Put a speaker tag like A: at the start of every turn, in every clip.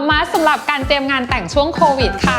A: อามาสำหรับการเตรียมงานแต่งช่วงโควิดค่ะ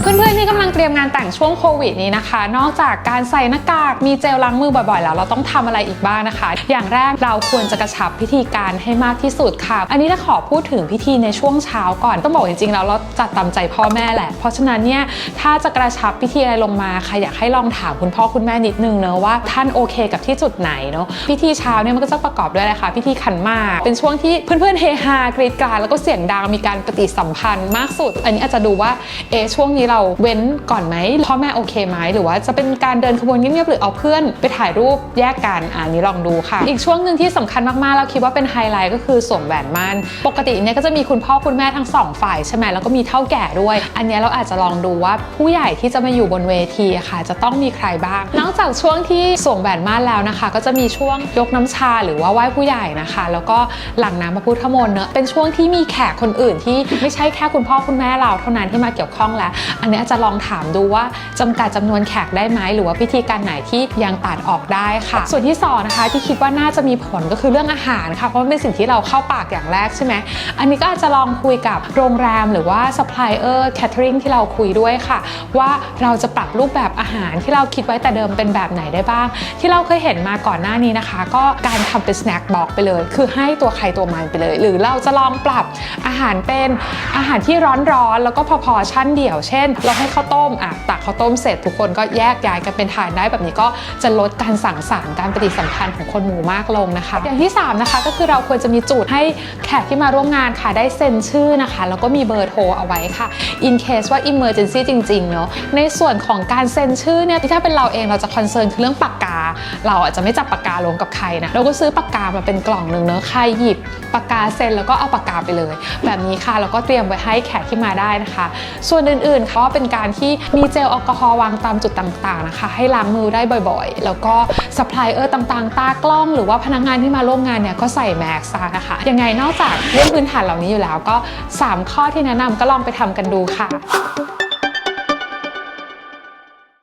A: เพื่อนๆที่กำลัง เตรียมงานแต่งช่วงโควิดนี้นะคะ นอกจากการใส่หน้ากากมีเจลล้างมือบ่อยๆ แล้วเราต้องทำอะไรอีกบ้างนะคะ อย่างแรกเราควรจะกระชับพิธีการให้มากที่สุดค่ะ อันนี้ถ้าขอพูดถึงพิธีในช่วงเช้าก่อนต้องบอกจริงๆแล้วเราจัดตามใจพ่อแม่แหละ เพราะฉะนั้นเนี่ยถ้าจะกระชับพิธีอะไรลงมาค่ะอยากให้ลองถามคุณพ่อคุณแม่นิดนึงเนอะว่าท่านโอเคกับที่จุดไหนเนอะพิธีเช้าเนี่ยมันก็จะประกอบด้วยอะไรคะพิธีขันมากเป็นช่วงที่เพื่อนๆเฮฮากรีดกรารแล้วก็เสียงดังมีการปฏิสัมพันธ์มากสุด อันนี้อาจจะดูว่าเอช่วงนี้เราเว้นก่อนไหมพ่อแม่โอเคไหมหรือว่าจะเป็นการเดินขบวนเงียบๆหรือเอาเพื่อนไปถ่ายรูปแยกกันอันนี้ลองดูค่ะ อีกช่วงหนึ่งที่สำคัญมากๆเราคิดว่าเป็นไฮไลท์ก็คือสวมแหวนมั่นปกติเนี่ยก็จะมีคุณพ่อคุณแม่ทั้งสองฝ่ายใช่ไหมแล้วก็มีเท่าแก่ด้วย อันนี้เราอาจจะลองดูว่าผู้ใหญ่ที่จะมาอยู่บนเวทีค่ะ จะต้องมีใครบ้าง นอกจากช่วงที่สวมแหวนมั่นแล้วนะคะ ก็จะมีช่วงยกน้ำชาหรือว่าไหว้ผู้ใหญ่นะคะ แล้วก็หลังน้ำพระพุทธมนต์เนอะเป็นช่วงที่มีแขกคนอื่นที่ไม่ใช่แค่คุณพ่อคุณแม่เราเท่านั้นที่มาเกี่ยวข้องแล้ว อันนี้อาจจะลองถามดูว่าจำกัดจำนวนแขกได้ไหมหรือว่าพิธีการไหนที่ยังตัดออกได้ค่ะ ส่วนที่สองนะคะที่คิดว่าน่าจะมีผลก็คือเรื่องอาหารค่ะเพราะมันเป็นสิ่งที่เราเข้าปากอย่างแรกใช่ไหมอันนี้ก็อาจจะลองคุยกับโรงแรมหรือว่าซัพพลายเออร์แคทเทอริงที่เราคุยด้วยค่ะ ว่าเราจะปรับรูปแบบอาหารที่เราคิดไว้แต่เดิมเป็นแบบไหนได้บ้าง ที่เราเคยเห็นมาก่อนหน้านี้นะคะ ก็การทำเป็นสแน็คบอกไปเลย คือให้ตัวใครตัวมันไปเลย หรือเราจะลองปรับอาหารเป็นอาหารที่ร้อนๆแล้วก็พอพอชั่นเดี่ยว เช่น เราให้ข้าวต้มมอะตักข้าวต้มเสร็จทุกคนก็แยกย้ายกันเป็นทานได้แบบนี้ก็จะลดการสั่งสารการปฏิสัมพันธ์ของคนหมู่มากลงนะคะ อย่างที่ 3 นะคะ ก็คือเราควรจะมีจุดให้แขกที่มาร่วมงานค่ะได้เซ็นชื่อนะคะ แล้วก็มีเบอร์โทรเอาไว้ค่ะ in case ว่า emergency จริงๆเนาะในส่วนของการเซ็นชื่อเนี่ยที่ถ้าเป็นเราเองเราจะคอนเซิร์นคือเรื่องปากกา เราอาจจะไม่จับปากกาลงกับใครนะเราก็ซื้อปากกามาเป็นกล่องหนึ่งเนาะใครหยิบปากกาเซ็นแล้วก็เอาปากกาไปเลย แบบนี้ค่ะแล้วก็เตรียมไว้ให้แขกที่มาได้นะคะ ส่วนอื่นๆก็เป็นการที่มีเจลแอลกอฮอล์วางตามจุดต่างๆนะคะ ให้ล้างมือได้บ่อยๆ แล้วก็ซัพพลายเออร์ต่างๆ ตากล้อง หรือว่าพนักงานที่มาร่วมงานเนี่ยก็ใส่แมสซะนะคะยังไงนอกจากเรื่องพื้นฐานเหล่านี้อยู่แล้วก็ 3 ข้อที่แนะนำก็ลองไปทำกันดูค่ะ